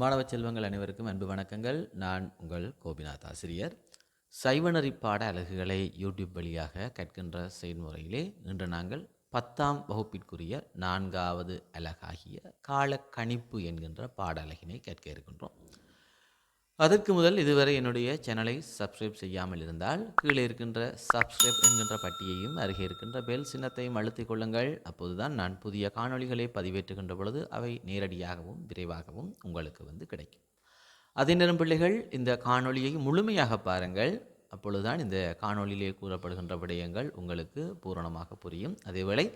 மாணவ செல்வங்கள் அனைவருக்கும் அன்பு வணக்கங்கள். நான் உங்கள் கோபிநாத் ஆசிரியர். சைவநெறி பாட அலகுகளை யூடியூப் வழியாக கற்கின்ற செயல்முறையிலே இன்று நாங்கள் பத்தாம் வகுப்பிற்குரிய நான்காவது அலகாகிய காலக்கணிப்பு என்கின்ற பாட அலகினை கற்க இருக்கின்றோம். அதற்கு முதல் இதுவரை என்னுடைய சேனலை சப்ஸ்கிரைப் செய்யாமல் இருந்தால் கீழே இருக்கின்ற சப்ஸ்கிரைப் என்கின்ற பட்டியையும் அருகே இருக்கின்ற பெல் சின்னத்தையும் அழுத்திக் கொள்ளுங்கள். அப்போதுதான் நான் புதிய காணொளிகளை பதிவேற்றுகின்ற பொழுது அவை நேரடியாகவும் விரைவாகவும் உங்களுக்கு வந்து கிடைக்கும். அதே நேரம் பிள்ளைகள் இந்த காணொளியை முழுமையாக பாருங்கள். அப்பொழுதுதான் இந்த காணொளியிலே கூறப்படுகின்ற விடயங்கள் உங்களுக்கு பூரணமாக புரியும். அதேவேளை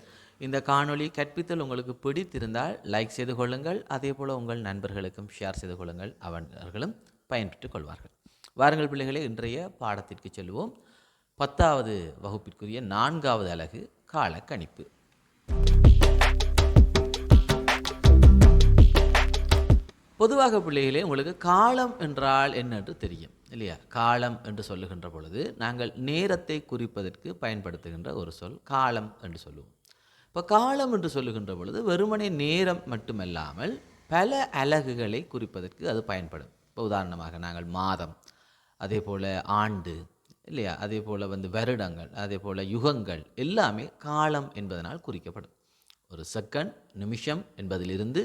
இந்த காணொளி கற்பித்தல் உங்களுக்கு பிடித்திருந்தால் லைக் செய்து கொள்ளுங்கள். அதே போல் உங்கள் நண்பர்களுக்கும் ஷேர் செய்து கொள்ளுங்கள். அவர்களும் பயன்பெற்றுக் கொள்வார்கள். வாருங்கள் பிள்ளைகளே இன்றைய பாடத்திற்கு செல்வோம். பத்தாவது வகுப்பிற்குரிய நான்காவது அலகு கால கணிப்பு பொதுவாக பிள்ளைகளே உங்களுக்கு காலம் என்றால் என்னென்று தெரியும் இல்லையா? காலம் என்று சொல்லுகின்ற பொழுது நாங்கள் நேரத்தை குறிப்பதற்கு பயன்படுத்துகின்ற ஒரு சொல் காலம் என்று சொல்லுவோம். இப்போ காலம் என்று சொல்லுகின்ற பொழுது வெறுமனே நேரம் மட்டுமல்லாமல் பல அலகுகளை குறிப்பதற்கு அது பயன்படும். இப்போ உதாரணமாக நாங்கள் மாதம் அதே போல் ஆண்டு இல்லையா? அதே போல் வந்து வருடங்கள் அதே போல் யுகங்கள் எல்லாமே காலம் என்பதனால் குறிக்கப்படும். ஒரு செகண்ட் நிமிஷம் என்பதிலிருந்து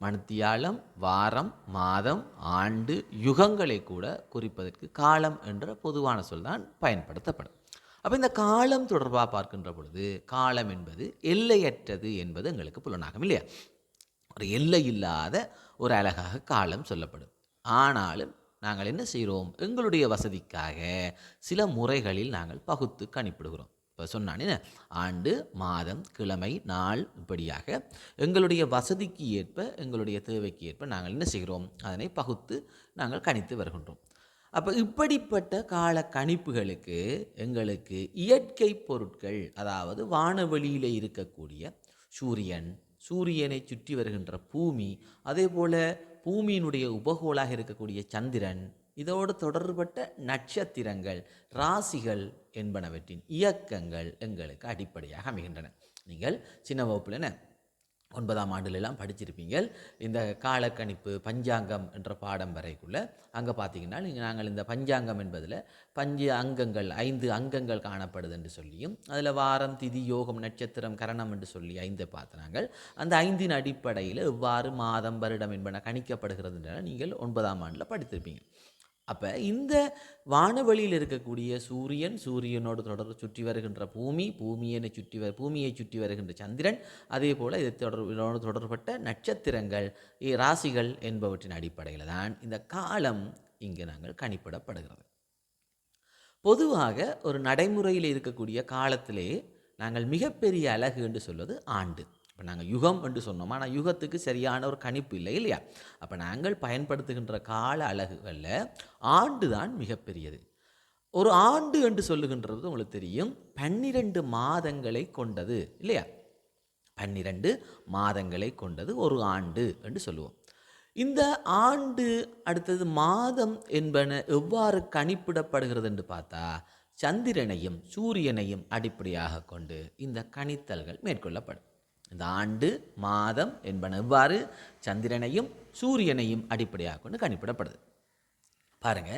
மணித்தியாலம் வாரம் மாதம் ஆண்டு யுகங்களை கூட குறிப்பதற்கு காலம் என்ற பொதுவான சொல் தான் பயன்படுத்தப்படும். அப்போ இந்த காலம் தொடர்பாக பார்க்கின்ற பொழுது காலம் என்பது எல்லையற்றது என்பது எங்களுக்கு புலனாகும் இல்லையா? ஒரு எல்லை இல்லாத ஒரு அழகாக காலம் சொல்லப்படும். ஆனாலும் நாங்கள் என்ன செய்கிறோம்? எங்களுடைய வசதிக்காக சில முறைகளில் நாங்கள் பகுத்து கணிப்பிடுகிறோம். இப்போ சொன்னானே ஆண்டு மாதம் கிழமை நாள் இப்படியாக எங்களுடைய வசதிக்கு ஏற்ப எங்களுடைய தேவைக்கு ஏற்ப நாங்கள் என்ன செய்கிறோம்? அதனை பகுத்து நாங்கள் கணித்து வருகின்றோம். அப்போ இப்படிப்பட்ட கால கணிப்புகளுக்கு எங்களுக்கு இயற்கை பொருட்கள் அதாவது வானவெளியில் இருக்கக்கூடிய சூரியன் சூரியனை சுற்றி வருகின்ற பூமி அதே போல் பூமியினுடைய உபகோளாக இருக்கக்கூடிய சந்திரன் இதோடு தொடர்பட்ட நட்சத்திரங்கள் ராசிகள் என்பனவற்றின் இயக்கங்கள் எங்களுக்கு அடிப்படையாக அமைகின்றன. நீங்கள் சின்ன வகுப்பில் என்ன? ஒன்பதாம் ஆண்டுலெல்லாம் படிச்சிருப்பீங்க இந்த காலக்கணிப்பு பஞ்சாங்கம் என்ற பாடம் வரைக்குள்ள அங்கே பார்த்தீங்கன்னா நாங்கள் இந்த பஞ்சாங்கம் என்பதில் பஞ்ச அங்கங்கள் ஐந்து அங்கங்கள் காணப்படுது என்று சொல்லியும் அதில் வாரம் திதி யோகம் நட்சத்திரம் கரணம் என்று சொல்லி ஐந்தை பார்த்து அந்த ஐந்தின் அடிப்படையில் எவ்வாறு மாதம் வருடம் என்பன கணிக்கப்படுகிறது நீங்கள் ஒன்பதாம் ஆண்டில் படித்திருப்பீங்க. அப்போ இந்த வானவெளியில் இருக்கக்கூடிய சூரியன் சூரியனோடு தொடர் சுற்றி வருகின்ற பூமி பூமியனை சுற்றி வ பூமியை சுற்றி வருகின்ற சந்திரன் அதே போல் இதை தொடர் தொடர்பட்ட நட்சத்திரங்கள் ராசிகள் என்பவற்றின் அடிப்படையில் தான் இந்த காலம் இங்கே நாங்கள் கணிப்பிடப்படுகிறது. பொதுவாக ஒரு நடைமுறையில் இருக்கக்கூடிய காலத்திலே நாங்கள் மிகப்பெரிய அழகு என்று சொல்வது ஆண்டு. இப்போ நாங்கள் யுகம் என்று சொன்னோம். ஆனால் யுகத்துக்கு சரியான ஒரு கணிப்பு இல்லை இல்லையா? அப்போ நாங்கள் பயன்படுத்துகின்ற கால அலகுகளில் ஆண்டு தான் மிகப்பெரியது. ஒரு ஆண்டு என்று சொல்லுகின்றது உங்களுக்கு தெரியும். பன்னிரண்டு மாதங்களை கொண்டது இல்லையா? பன்னிரண்டு மாதங்களை கொண்டது ஒரு ஆண்டு என்று சொல்லுவோம். இந்த ஆண்டு அடுத்தது மாதம் என்பன எவ்வாறு கணிப்பிடப்படுகிறது என்று பார்த்தா சந்திரனையும் சூரியனையும் அடிப்படையாக கொண்டு இந்த கணித்தல்கள் மேற்கொள்ளப்படும். இந்த ஆண்டு மாதம் என்பன எவ்வாறு? சந்திரனையும் சூரியனையும் அடிப்படையாக கொண்டு கணிப்பிடப்படுது. பாருங்க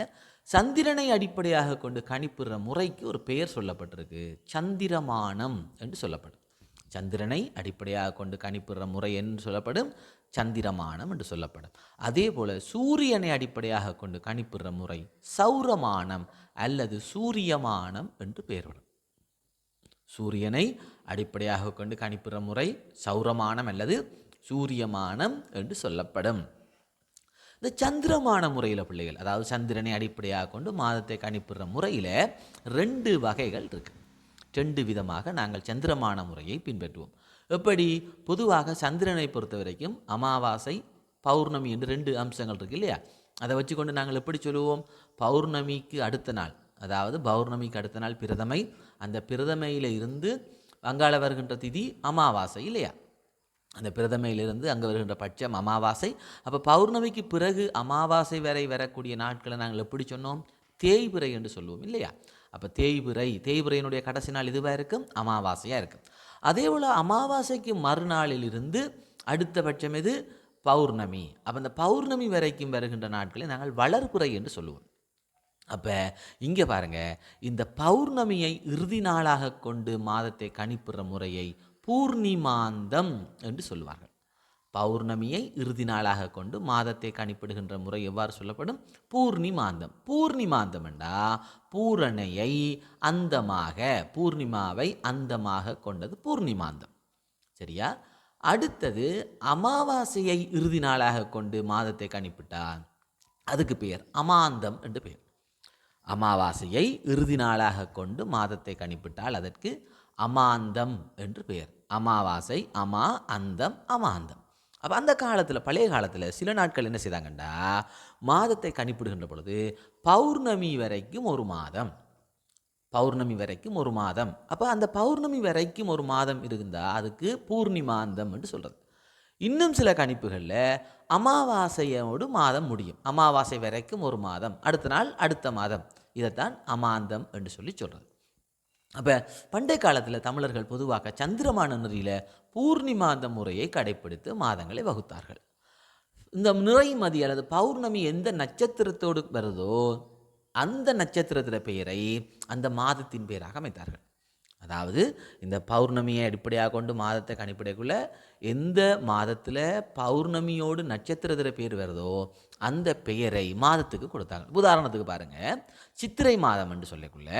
சந்திரனை அடிப்படையாக கொண்டு கணிப்பிடுற முறைக்கு ஒரு பெயர் சொல்லப்பட்டிருக்கு. சந்திரமானம் என்று சொல்லப்படும். சந்திரனை அடிப்படையாக கொண்டு கணிப்பிடுற முறை என்று சொல்லப்படும். சந்திரமானம் என்று சொல்லப்படும். அதே போல் சூரியனை அடிப்படையாக கொண்டு கணிப்பிடுற முறை சௌரமானம் அல்லது சூரியமானம் என்று பெயர் வரும். சூரியனை அடிப்படையாக கொண்டு கணிப்பிற முறை சௌரமானம் அல்லது சூரியமானம் என்று சொல்லப்படும். இந்த சந்திரமான முறையில் பிள்ளைகள் அதாவது சந்திரனை அடிப்படையாக கொண்டு மாதத்தை கணிப்பிடுற முறையில் ரெண்டு வகைகள் இருக்கு. ரெண்டு விதமாக நாங்கள் சந்திரமான முறையை பின்பற்றுவோம். எப்படி? பொதுவாக சந்திரனை பொறுத்த வரைக்கும் அமாவாசை பௌர்ணமி என்று ரெண்டு அம்சங்கள் இருக்கு இல்லையா? அதை வச்சுக்கொண்டு நாங்கள் எப்படி சொல்லுவோம்? பௌர்ணமிக்கு அடுத்த நாள் அதாவது பௌர்ணமிக்கு அடுத்த நாள் பிரதமை அந்த பிரதமையில் இருந்து வங்காள வருகின்ற திதி அமாவாசை இல்லையா? அந்த பிரதமையிலிருந்து அங்கே வருகின்ற பட்சம் அமாவாசை. அப்போ பௌர்ணமிக்கு பிறகு அமாவாசை வரை வரக்கூடிய நாட்களை நாங்கள் எப்படி சொன்னோம்? தேய்பிறை என்று சொல்லுவோம் இல்லையா? அப்போ தேய்பிறை தேய்பிறையினுடைய கடைசி நாள் இதுவாக இருக்கும்? அமாவாசையாக இருக்கும். அதே போல் அமாவாசைக்கு மறுநாளிலிருந்து அடுத்த பட்சம் எது? பௌர்ணமி. அப்போ அந்த பௌர்ணமி வரைக்கும் வருகின்ற நாட்களை நாங்கள் வளர்புறை என்று சொல்லுவோம். அப்போ இங்கே பாருங்க இந்த பௌர்ணமியை இறுதி நாளாக கொண்டு மாதத்தை கணிப்புற முறையை பூர்ணிமாந்தம் என்று சொல்லுவார்கள். பௌர்ணமியை இறுதி நாளாக கொண்டு மாதத்தை கணிப்பிடுகின்ற முறை எவ்வாறு சொல்லப்படும்? பூர்ணிமாந்தம். பூர்ணிமாந்தம் என்றா பூரணையை அந்தமாக பூர்ணிமாவை அந்தமாக கொண்டது பூர்ணிமாந்தம். சரியா? அடுத்தது அமாவாசையை இறுதி நாளாக கொண்டு மாதத்தை கணிப்பிட்டால் அதுக்கு பெயர் அமாந்தம் என்று பெயர். அமாவாசையை இறுதி நாளாக கொண்டு மாதத்தை கணிப்பிட்டால் அதற்கு அமாந்தம் என்று பெயர். அமாவாசை அமா அந்தம் அமாந்தம். அப்போ அந்த காலத்தில் பழைய காலத்தில் சில நாட்கள் என்ன செய்தாங்கண்டா? மாதத்தை கணிப்பிடுகின்ற பொழுது பௌர்ணமி வரைக்கும் ஒரு மாதம். பௌர்ணமி வரைக்கும் ஒரு மாதம். அப்போ அந்த பௌர்ணமி வரைக்கும் ஒரு மாதம் இருந்தால் அதுக்கு பூர்ணிமாந்தம் என்று சொல்கிறது இன்னும் சில கணிப்புகளில் அமாவாசையோடு மாதம் முடியும். அமாவாசை வரைக்கும் ஒரு மாதம் அடுத்த நாள் அடுத்த மாதம். இதைத்தான் அமாந்தம் என்று சொல்லி சொல்கிறது அப்போ பண்டை காலத்தில் தமிழர்கள் பொதுவாக சந்திரமான நெறியில் பூர்ணிமாந்த முறையை கடைப்பிடித்து மாதங்களை வகுத்தார்கள். இந்த நிறைமதி அல்லது பௌர்ணமி எந்த நட்சத்திரத்தோடு வருதோ அந்த நட்சத்திரத்தின் பெயரை அந்த மாதத்தின் பெயராக அமைத்தார்கள். அதாவது இந்த பௌர்ணமியை அடிப்படையாக கொண்டு மாதத்தை கணிப்பிடக்குள்ளே எந்த மாதத்தில் பௌர்ணமியோடு நட்சத்திரத்தில் பேர் வருதோ அந்த பெயரை மாதத்துக்கு கொடுத்தாங்க. உதாரணத்துக்கு பாருங்கள் சித்திரை மாதம் என்று சொல்லக்குள்ள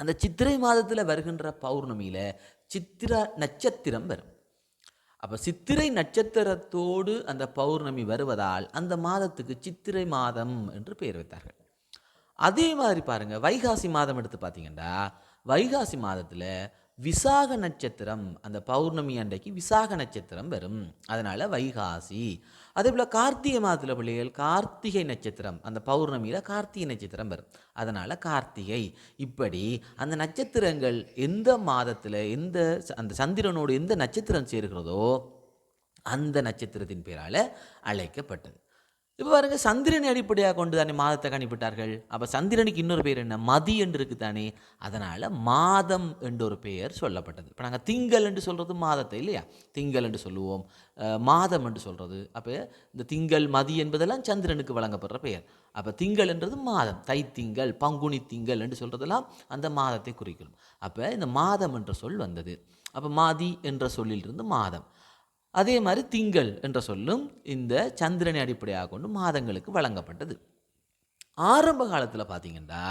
அந்த சித்திரை மாதத்தில் வருகின்ற பௌர்ணமியில் சித்திர நட்சத்திரம் வரும். அப்போ சித்திரை நட்சத்திரத்தோடு அந்த பௌர்ணமி வருவதால் அந்த மாதத்துக்கு சித்திரை மாதம் என்று பெயர் வைத்தார்கள். அதே மாதிரி பாருங்கள் வைகாசி மாதம் எடுத்து பார்த்தீங்கன்னா வைகாசி மாதத்தில் விசாக நட்சத்திரம் அந்த பௌர்ணமி அன்றைக்கு விசாக நட்சத்திரம் வரும். அதனால் வைகாசி. அதே போல் கார்த்திகை மாதத்தில் பிள்ளைகள் கார்த்திகை நட்சத்திரம் அந்த பௌர்ணமியில் கார்த்திகை நட்சத்திரம் வரும். அதனால் கார்த்திகை. இப்படி அந்த நட்சத்திரங்கள் எந்த மாதத்தில் எந்த ச- அந்த சந்திரனோடு எந்த நட்சத்திரம் சேர்கிறதோ அந்த நட்சத்திரத்தின் பேரால் அழைக்கப்பட்டது. இப்போ பாருங்க சந்திரனை அடிப்படையாக கொண்டு தானே மாதத்தை கணிப்பிட்டார்கள். அப்போ சந்திரனுக்கு இன்னொரு பேர் என்ன? மதி என்று இருக்கு தானே அதனால் மாதம் என்று ஒரு பெயர் சொல்லப்பட்டது. இப்போ நாங்கள் திங்கள் என்று சொல்கிறது மாதத்தை இல்லையா? திங்கள் என்று சொல்லுவோம். மாதம் என்று சொல்கிறது அப்போ இந்த திங்கள் மதி என்பதெல்லாம் சந்திரனுக்கு வழங்கப்படுற பெயர். அப்போ திங்கள் என்றது மாதம். தை திங்கள் பங்குனி திங்கள் என்று சொல்கிறதெல்லாம் அந்த மாதத்தை குறிக்கணும் அப்போ இந்த மாதம் என்ற சொல் வந்தது. அப்போ மாதி என்ற சொல்லிலிருந்து மாதம். அதே மாதிரி திங்கள் என்ற சொல்லும் இந்த சந்திரனை அடிப்படையாக கொண்டு மாதங்களுக்கு வழங்கப்பட்டது. ஆரம்ப காலத்தில் பார்த்தீங்கன்னா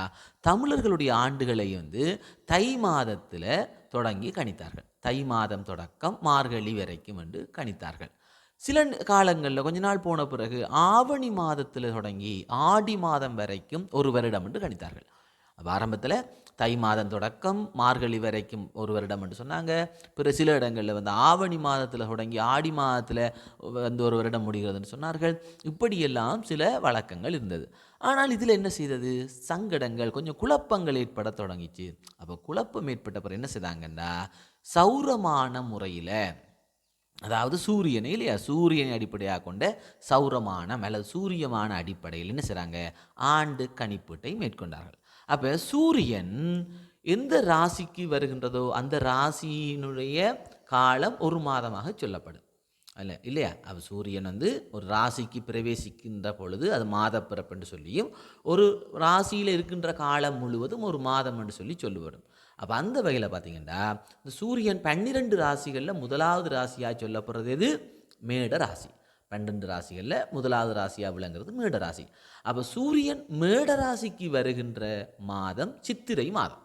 தமிழர்களுடைய ஆண்டுகளை வந்து தை மாதத்தில் தொடங்கி கணித்தார்கள். தை மாதம் தொடக்கம் மார்கழி வரைக்கும் என்று கணித்தார்கள். சில காலங்களில் கொஞ்ச நாள் போன பிறகு ஆவணி மாதத்தில் தொடங்கி ஆடி மாதம் வரைக்கும் ஒரு வருடம் என்று கணித்தார்கள். அப்போ ஆரம்பத்தில் தை மாதம் தொடக்கம் மார்கழி வரைக்கும் ஒரு வருடம் என்று சொன்னாங்க. பிற சில இடங்களில் வந்து ஆவணி மாதத்தில் தொடங்கி ஆடி மாதத்தில் வந்து ஒரு வருடம் முடிகிறதுன்னு சொன்னார்கள். இப்படியெல்லாம் சில வழக்கங்கள் இருந்தது. ஆனால் இதில் என்ன செய்தது? சங்கடங்கள் கொஞ்சம் குழப்பங்கள் ஏற்பட தொடங்கிச்சு. அப்போ குழப்பம் ஏற்பட்ட பிறகு என்ன செய்தாங்கன்னா சௌரமான முறையில் அதாவது சூரியனை இல்லையா? சூரியனை அடிப்படையாக கொண்ட சௌரமானம் அல்லது சூரியமான அடிப்படையில் என்ன செய்கிறாங்க ஆண்டு கணிப்பீட்டை மேற்கொண்டார்கள். அப்போ சூரியன் எந்த ராசிக்கு வருகின்றதோ அந்த ராசியினுடைய காலம் ஒரு மாதமாக சொல்லப்படும். அல்ல இல்லையா? அப்போ சூரியன் வந்து ஒரு ராசிக்கு பிரவேசிக்கின்ற பொழுது அது மாத பிறப்புன்னு சொல்லியும் ஒரு ராசியில் இருக்கின்ற காலம் முழுவதும் ஒரு மாதம் என்று சொல்லி சொல்லுவடும் அப்போ அந்த வகையில் பார்த்தீங்கன்னா இந்த சூரியன் பன்னிரெண்டு ராசிகளில் முதலாவது ராசியாக சொல்லப்படுறது எது? மேட ராசி. பன்னெண்டு ராசிகளில் முதலாவது ராசியாக விளங்குறது மேட ராசி. அப்போ சூரியன் மேட ராசிக்கு வருகின்ற மாதம் சித்திரை மாதம்.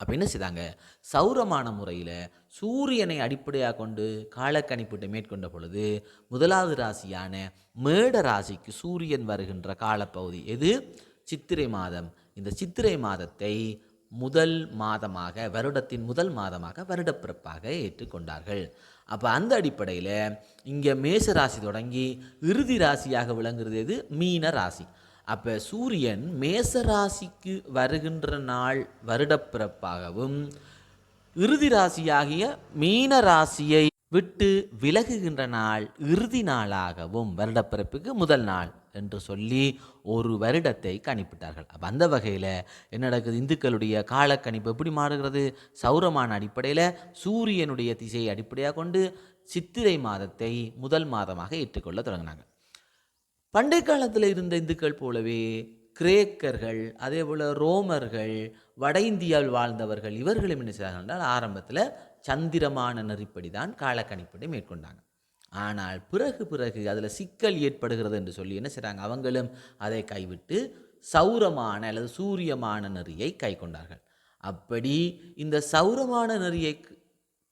அப்போ என்ன செய்தாங்க? சௌரமான முறையில் சூரியனை அடிப்படையாக கொண்டு காலக்கணிப்பீட்டை மேற்கொண்ட பொழுது முதலாவது ராசியான மேட ராசிக்கு சூரியன் வருகின்ற காலப்பகுதி எது? சித்திரை மாதம். இந்த சித்திரை மாதத்தை முதல் மாதமாக வருடத்தின் முதல் மாதமாக வருடப்பிறப்பாக ஏற்றுக்கொண்டார்கள். அப்போ அந்த அடிப்படையில் இங்கே மேச ராசி தொடங்கி இறுதி ராசியாக விளங்குறது எது? மீன ராசி. அப்போ சூரியன் மேச ராசிக்கு வருகின்ற நாள் வருடப்பிறப்பாகவும் இறுதி ராசியாகிய மீன ராசியை விட்டு விலகுகின்ற நாள் இறுதி நாளாகவும் வருடப்பிறப்புக்கு முதல் நாள். என்று சொல்லி ஒரு வருடத்தை கணிப்பிட்டார்கள். அப்போ அந்த வகையில் என்ன நடக்குது? இந்துக்களுடைய காலக்கணிப்பு எப்படி மாறுகிறது? சௌரமான அடிப்படையில் சூரியனுடைய திசையை அடிப்படையாக கொண்டு சித்திரை மாதத்தை முதல் மாதமாக ஏற்றுக்கொள்ள தொடங்கினாங்க. பண்டை காலத்தில் இருந்த இந்துக்கள் போலவே கிரேக்கர்கள் அதே போல் ரோமர்கள் வட இந்தியாவில் வாழ்ந்தவர்கள் இவர்களும் என்ன செய்தார்கள் என்றால் ஆரம்பத்தில் சந்திரமான நெறிப்படி தான் காலக்கணிப்படி மேற்கொண்டாங்க. ஆனால் பிறகு பிறகு அதில் சிக்கல் ஏற்படுகிறது என்று சொல்லி என்ன செய்கிறாங்க அவங்களும் அதை கைவிட்டு சௌரமான அல்லது சூரியமான நெறியை கை கொண்டார்கள். அப்படி இந்த சௌரமான நெறியை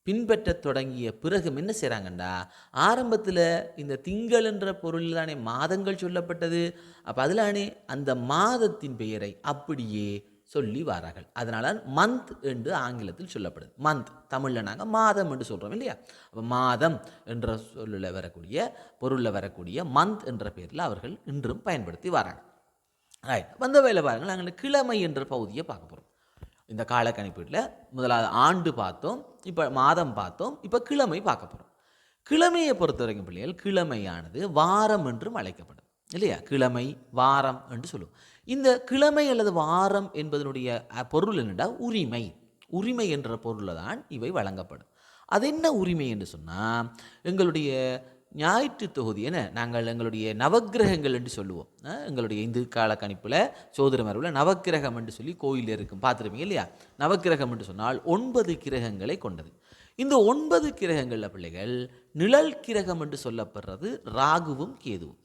பின்பற்ற தொடங்கிய பிறகு என்ன செய்கிறாங்கண்டா ஆரம்பத்தில் இந்த திங்கள் என்ற பொருளில் தானே மாதங்கள் சொல்லப்பட்டது. அப்போ அதிலானே அந்த மாதத்தின் பெயரை அப்படியே சொல்லி வாரார்கள் அதனால் மந்த் என்று ஆங்கிலத்தில் சொல்லப்படுது. மந்த் தமிழில் நாங்கள் மாதம் என்று சொல்கிறோம் இல்லையா? அப்போ மாதம் என்ற சொல்லில் வரக்கூடிய பொருளில் வரக்கூடிய மந்த் என்ற பெயரில் அவர்கள் இன்றும் பயன்படுத்தி வராங்க. ரைட் வந்த வேலை பாருங்கள். நாங்கள் கிழமை என்ற பகுதியை பார்க்க போகிறோம் இந்த கால கணிப்பீட்டில் முதலாவது ஆண்டு பார்த்தோம். இப்போ மாதம் பார்த்தோம். இப்போ கிழமை பார்க்க போகிறோம் கிழமையை பொறுத்த வரைக்கும் பிள்ளைகள் கிழமையானது வாரம் என்றும் அழைக்கப்படும். இல்லையா? கிழமை வாரம் என்று சொல்லுவோம். இந்த கிழமை அல்லது வாரம் என்பதனுடைய பொருள் என்னென்றால் உரிமை. உரிமை என்ற பொருளில் தான் இவை வழங்கப்படும். அது என்ன உரிமை என்று சொன்னால் எங்களுடைய ஞாயிற்று தொகுதி என்ன? நாங்கள் எங்களுடைய நவக்கிரகங்கள் என்று சொல்லுவோம். எங்களுடைய இந்து கால கணிப்பில் சோதர மரபில் நவக்கிரகம் என்று சொல்லி கோயிலில் இருக்கும். பார்த்துருப்பீங்க இல்லையா? நவக்கிரகம் என்று சொன்னால் ஒன்பது கிரகங்களை கொண்டது. இந்த ஒன்பது கிரகங்களில் பிள்ளைகள் நிழல் கிரகம் என்று சொல்லப்படுறது ராகுவும் கேதுவும்.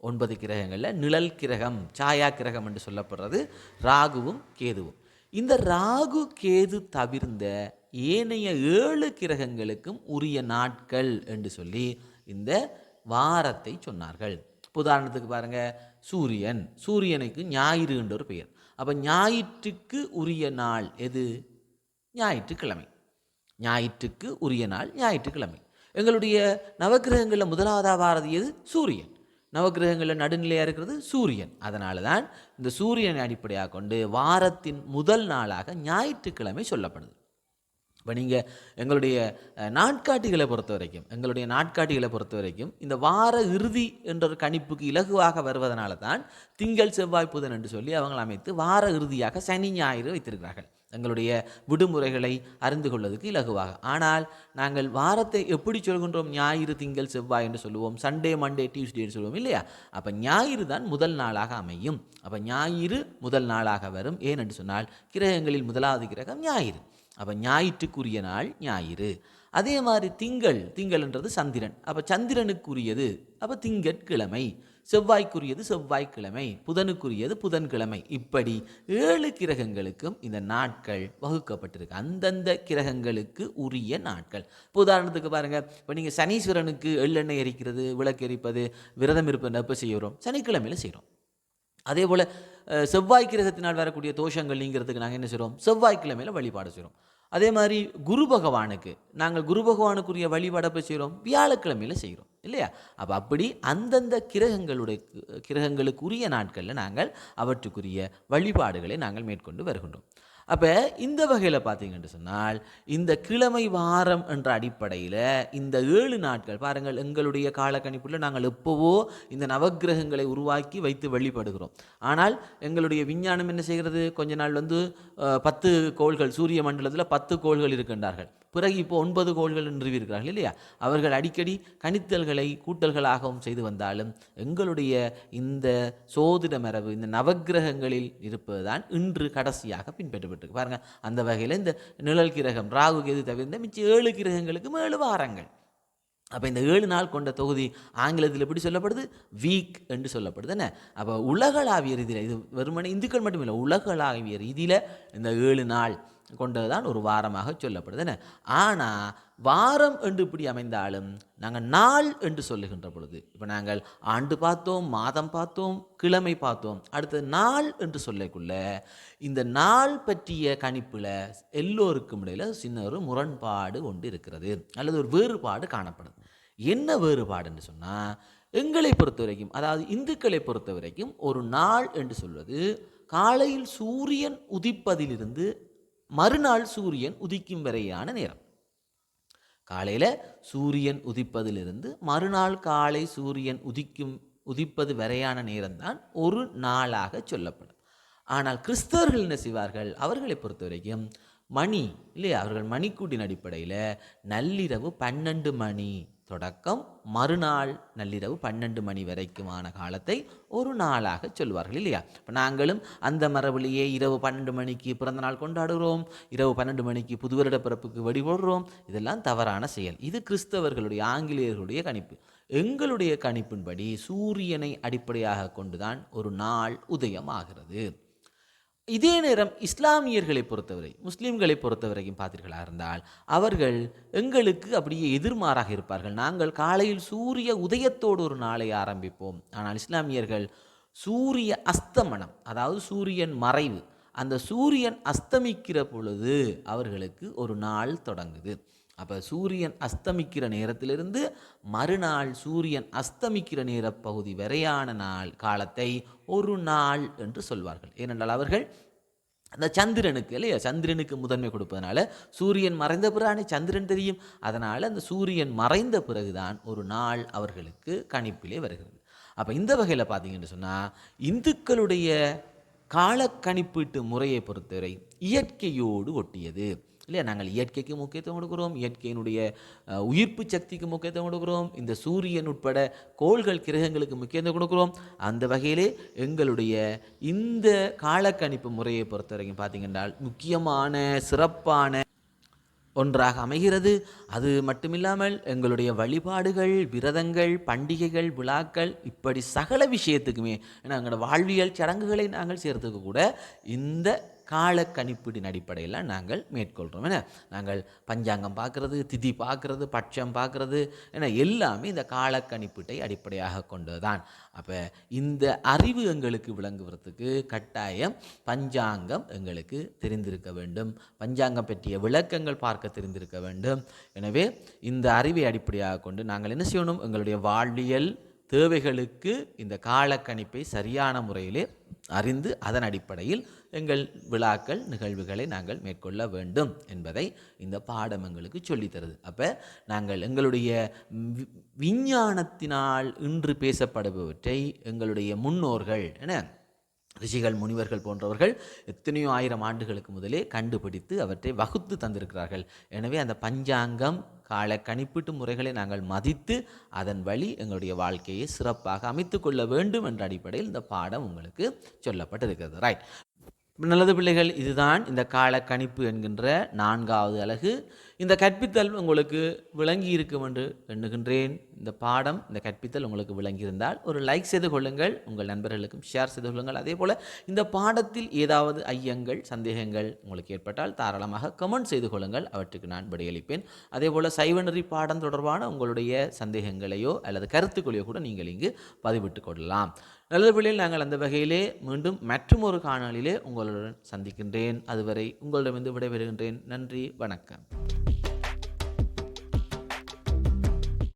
ஒன்பது கிரகங்களில் நிழல் கிரகம் சாயா கிரகம் என்று சொல்லப்படுறது ராகுவும் கேதுவும். இந்த ராகு கேது தவிர்ந்த ஏனைய ஏழு கிரகங்களுக்கும் உரிய நாட்கள் என்று சொல்லி இந்த வாரத்தை சொன்னார்கள். உதாரணத்துக்கு பாருங்கள் சூரியன். சூரியனுக்கு ஞாயிறு என்ற ஒரு பெயர். அப்போ ஞாயிற்றுக்கு உரிய நாள் எது? ஞாயிற்றுக்கிழமை. ஞாயிற்றுக்கு உரிய நாள் ஞாயிற்றுக்கிழமை. எங்களுடைய நவக்கிரகங்களில் முதலாவதாக வாரது எது? சூரியன். நவக்கிரகங்களில் நடுநிலையாக இருக்கிறது சூரியன். அதனால தான் இந்த சூரியனை அடிப்படையாக கொண்டு வாரத்தின் முதல் நாளாக ஞாயிற்றுக்கிழமை சொல்லப்படுது. இப்போ நீங்கள் எங்களுடைய நாட்காட்டிகளை பொறுத்த வரைக்கும் எங்களுடைய நாட்காட்டிகளை பொறுத்த வரைக்கும் இந்த வார இறுதி என்ற ஒரு கணிப்புக்கு இலகுவாக வருவதனால தான் திங்கள் செவ்வாய் புதன் என்று சொல்லி அவங்களை அமைத்து வார இறுதியாக சனி ஞாயிறு வைத்திருக்கிறார்கள். எங்களுடைய விடுமுறைகளை அறிந்து கொள்வதற்கு இலகுவாக. ஆனால் நாங்கள் வாரத்தை எப்படி சொல்கின்றோம்? ஞாயிறு திங்கள் செவ்வாய் என்று சொல்லுவோம். சண்டே மண்டே டியூஸ்டேன்னு சொல்லுவோம் இல்லையா? அப்போ ஞாயிறு தான் முதல் நாளாக அமையும். அப்போ ஞாயிறு முதல் நாளாக வரும். ஏன் என்று சொன்னால் கிரகங்களில் முதலாவது கிரகம் ஞாயிறு. அப்போ ஞாயிற்றுக்குரிய நாள் ஞாயிறு. அதே மாதிரி திங்கள் திங்கள்ன்றது சந்திரன். அப்போ சந்திரனுக்குரியது அப்போ திங்கட்கிழமை. செவ்வாய்க்குரியது செவ்வாய்க்கிழமை புதனுக்குரியது புதன்கிழமை. இப்படி ஏழு கிரகங்களுக்கும் இந்த நாட்கள் வகுக்கப்பட்டிருக்கு. அந்தந்த கிரகங்களுக்கு உரிய நாட்கள். இப்போ உதாரணத்துக்கு பாருங்கள் இப்போ நீங்கள் சனீஸ்வரனுக்கு எள்ளெண்ணெய் எரிக்கிறது விளக்கு எரிப்பது விரதம் இருப்பது எப்போ செய்கிறோம் சனிக்கிழமையில் செய்கிறோம் அதே போல் செவ்வாய் கிரகத்தினால் வரக்கூடிய தோஷங்கள் நீங்கிறதுக்கு நாங்கள் என்ன செய்கிறோம் செவ்வாய்க்கிழமையில் வழிபாடு செய்கிறோம் அதே மாதிரி குரு பகவானுக்கு நாங்கள் குரு பகவானுக்குரிய வழிபாடை செய்கிறோம் வியாழக்கிழமையில் செய்கிறோம் இல்லையா? அப்போ அப்படி அந்தந்த கிரகங்களுடைய கிரகங்களுக்குரிய நாட்களில் நாங்கள் அவற்றுக்குரிய வழிபாடுகளை நாங்கள் மேற்கொண்டு வருகின்றோம். அப்போ இந்த வகையில் பார்த்தீங்கன்னு சொன்னால் இந்த கிழமை வாரம் என்ற அடிப்படையில் இந்த ஏழு நாட்கள் பாருங்கள் எங்களுடைய காலக்கணிப்பில் நாங்கள் எப்போவோ இந்த நவக்கிரகங்களை உருவாக்கி வைத்து வழிபடுகிறோம். ஆனால் எங்களுடைய விஞ்ஞானம் என்ன செய்கிறது? கொஞ்ச நாள் வந்து பத்து கோள்கள் சூரிய மண்டலத்தில் பத்து கோள்கள் இருக்கின்றார்கள். பிறகு இப்போ ஒன்பது கோள்கள் நிறுவியிருக்கிறார்கள் இல்லையா? அவர்கள் அடிக்கடி கணித்தல்களை கூட்டல்களாகவும் செய்து வந்தாலும் எங்களுடைய இந்த சோதிட மரபு இந்த நவக்கிரகங்களில் இருப்பதுதான் இன்று கடைசியாக பின்பற்றப்பட்டிருக்கு. பாருங்க அந்த வகையில் இந்த நிழல் கிரகம் ராகு கேது தவிர்த்த மிச்சம் ஏழு கிரகங்களுக்கும் ஏழு வாரங்கள். அப்போ இந்த ஏழு நாள் கொண்ட தொகுதி ஆங்கிலத்தில் எப்படி சொல்லப்படுது? வீக் என்று சொல்லப்படுது. என்ன? அப்போ உலகளாவிய ரீதியில் இது வெறுமனே இந்துக்கள் மட்டுமில்லை உலகளாவிய ரீதியில் இந்த ஏழு நாள் கொண்டதுதான் ஒரு வாரமாக சொல்லப்படுது என்ன ஆனால் வாரம் என்று இப்படி அமைந்தாலும் நாங்கள் நாள் என்று சொல்லுகின்ற பொழுது இப்போ நாங்கள் ஆண்டு பார்த்தோம் மாதம் பார்த்தோம் கிழமை பார்த்தோம் அடுத்தது நாள் என்று சொல்லக்குள்ள இந்த நாள் பற்றிய கணிப்பில் எல்லோருக்கும் இடையில் சின்ன ஒரு முரண்பாடு கொண்டு இருக்கிறது அல்லது ஒரு வேறுபாடு காணப்படுது. என்ன வேறுபாடு என்று சொன்னால் எங்களை பொறுத்த வரைக்கும் அதாவது இந்துக்களை பொறுத்த வரைக்கும் ஒரு நாள் என்று சொல்வது காலையில் சூரியன் உதிப்பதிலிருந்து மறுநாள் சூரியன் உதிக்கும் வரையான நேரம். காலையில் சூரியன் உதிப்பதிலிருந்து மறுநாள் காலை சூரியன் உதிக்கும் உதிப்பது வரையான நேரம்தான் ஒரு நாளாக சொல்லப்படும். ஆனால் கிறிஸ்தவர்கள் என்ன செய்வார்கள்? அவர்களை பொறுத்த வரைக்கும் மணி இல்லையா? அவர்கள் மணிக்கூட்டின் அடிப்படையில் நள்ளிரவு பன்னெண்டு மணி. தொடக்கம். மறுநாள் நள்ளிரவு பன்னெண்டு மணி வரைக்குமான காலத்தை ஒரு நாளாக சொல்வார்கள் இல்லையா? இப்போ நாங்களும் அந்த மரபிலேயே இரவு பன்னெண்டு மணிக்கு பிறந்த நாள் கொண்டாடுகிறோம். இரவு பன்னெண்டு மணிக்கு புது வருட பிறப்புக்கு வழிபடுறோம் இதெல்லாம் தவறான செயல். இது கிறிஸ்தவர்களுடைய ஆங்கிலேயர்களுடைய கணிப்பு. எங்களுடைய கணிப்பின்படி சூரியனை அடிப்படையாக கொண்டுதான் ஒரு நாள் உதயம் ஆகிறது இதே நேரம் இஸ்லாமியர்களை பொறுத்தவரை முஸ்லீம்களை பொறுத்தவரைக்கும் பார்த்தீர்களா இருந்தால் அவர்கள் எங்களுக்கு அப்படியே எதிர்மாறாக இருப்பார்கள். நாங்கள் காலையில் சூரிய உதயத்தோடு ஒரு நாளை ஆரம்பிப்போம். ஆனால் இஸ்லாமியர்கள் சூரிய அஸ்தமனம் அதாவது சூரியன் மறைவு அந்த சூரியன் அஸ்தமிக்கிற பொழுது அவர்களுக்கு ஒரு நாள் தொடங்குது. அப்போ சூரியன் அஸ்தமிக்கிற நேரத்திலிருந்து மறுநாள் சூரியன் அஸ்தமிக்கிற நேர பகுதி வரையான நாள் காலத்தை ஒரு நாள் என்று சொல்வார்கள். ஏனென்றால் அவர்கள் அந்த சந்திரனுக்கு இல்லையா? சந்திரனுக்கு முதன்மை கொடுப்பதனால சூரியன் மறைந்த பிறகு சந்திரன் தெரியும். அதனால் அந்த சூரியன் மறைந்த பிறகுதான் ஒரு நாள் அவர்களுக்கு கணிப்பிலே வருகிறது. அப்போ இந்த வகையில் பார்த்தீங்கன்னு சொன்னால் இந்துக்களுடைய காலக்கணிப்பீட்டு முறையை பொறுத்தவரை இயற்கையோடு ஒட்டியது. இல்லையா? நாங்கள் இயற்கைக்கு முக்கியத்துவம் கொடுக்குறோம் இயற்கையினுடைய உயிர்ப்பு சக்திக்கு முக்கியத்துவம் கொடுக்குறோம் இந்த சூரியன் உட்பட கோள்கள் கிரகங்களுக்கு முக்கியத்துவம் கொடுக்குறோம். அந்த வகையிலே எங்களுடைய இந்த காலக்கணிப்பு முறையை பொறுத்த வரைக்கும் பார்த்தீங்கன்றால் முக்கியமான சிறப்பான ஒன்றாக அமைகிறது. அது மட்டுமில்லாமல் எங்களுடைய வழிபாடுகள் விரதங்கள் பண்டிகைகள் விழாக்கள் இப்படி சகல விஷயத்துக்குமே ஏன்னா எங்களோட வாழ்வியல் சடங்குகளை நாங்கள் சேர்த்துக்க கூட இந்த கால கணிப்பீடின் அடிப்படையில் நாங்கள் மேற்கொள்கிறோம். என்ன? நாங்கள் பஞ்சாங்கம் பார்க்குறது திதி பார்க்குறது பட்சம் பார்க்குறது என எல்லாமே இந்த கால கணிப்பீட்டை அடிப்படையாக கொண்டது தான் அப்போ இந்த அறிவு எங்களுக்கு விளங்குவதற்கு கட்டாயம் பஞ்சாங்கம் எங்களுக்கு தெரிந்திருக்க வேண்டும். பஞ்சாங்கம் பற்றிய விளக்கங்கள் பார்க்க தெரிந்திருக்க வேண்டும். எனவே இந்த அறிவை அடிப்படையாக கொண்டு நாங்கள் என்ன செய்யணும்? எங்களுடைய வாழ்வியல் தேவைகளுக்கு இந்த காலக்கணிப்பை சரியான முறையிலே அறிந்து அதன் அடிப்படையில் எங்கள் விழாக்கள் நிகழ்வுகளை நாங்கள் மேற்கொள்ள வேண்டும் என்பதை இந்த பாடம் எங்களுக்கு சொல்லித் தருது. அப்போ நாங்கள் எங்களுடைய விஞ்ஞானத்தினால் இன்று பேசப்படுபவற்றை எங்களுடைய முன்னோர்கள் என்ன ரிஷிகள் முனிவர்கள் போன்றவர்கள் எத்தனையோ ஆயிரம் ஆண்டுகளுக்கு முதலே கண்டுபிடித்து அவற்றை வகுத்து தந்திருக்கிறார்கள். எனவே அந்த பஞ்சாங்கம் கால கணிப்பீட்டு முறைகளை நாங்கள் மதித்து அதன் வழி எங்களுடைய வாழ்க்கையை சிறப்பாக அமைத்து கொள்ள வேண்டும் என்ற அடிப்படையில் இந்த பாடம் உங்களுக்கு சொல்லப்பட்டிருக்கிறது. ரைட் நல்லது பிள்ளைகள் இதுதான் இந்த கால கணிப்பு என்கின்ற நான்காவது அழகு இந்த கற்பித்தல் உங்களுக்கு விளங்கி இருக்கும் என்று எண்ணுகின்றேன். இந்த பாடம் இந்த கற்பித்தல் உங்களுக்கு விளங்கியிருந்தால் ஒரு லைக் செய்து கொள்ளுங்கள் உங்கள் நண்பர்களுக்கும் ஷேர் செய்து கொள்ளுங்கள். அதே போல் இந்த பாடத்தில் ஏதாவது ஐயங்கள் சந்தேகங்கள் உங்களுக்கு ஏற்பட்டால் தாராளமாக கமெண்ட் செய்து கொள்ளுங்கள். அவற்றுக்கு நான் விடையளிப்பேன். அதே போல் சைவநெறி பாடம் தொடர்பான உங்களுடைய சந்தேகங்களையோ அல்லது கருத்துக்களையோ கூட நீங்கள் இங்கு பதிவிட்டு கொள்ளலாம். நல்லது நாங்கள் அந்த வகையிலே மீண்டும் மற்றும் ஒரு காணொலியிலே உங்களுடன் சந்திக்கின்றேன். அதுவரை உங்களிடமிருந்து விடைபெறுகின்றேன். நன்றி வணக்கம்.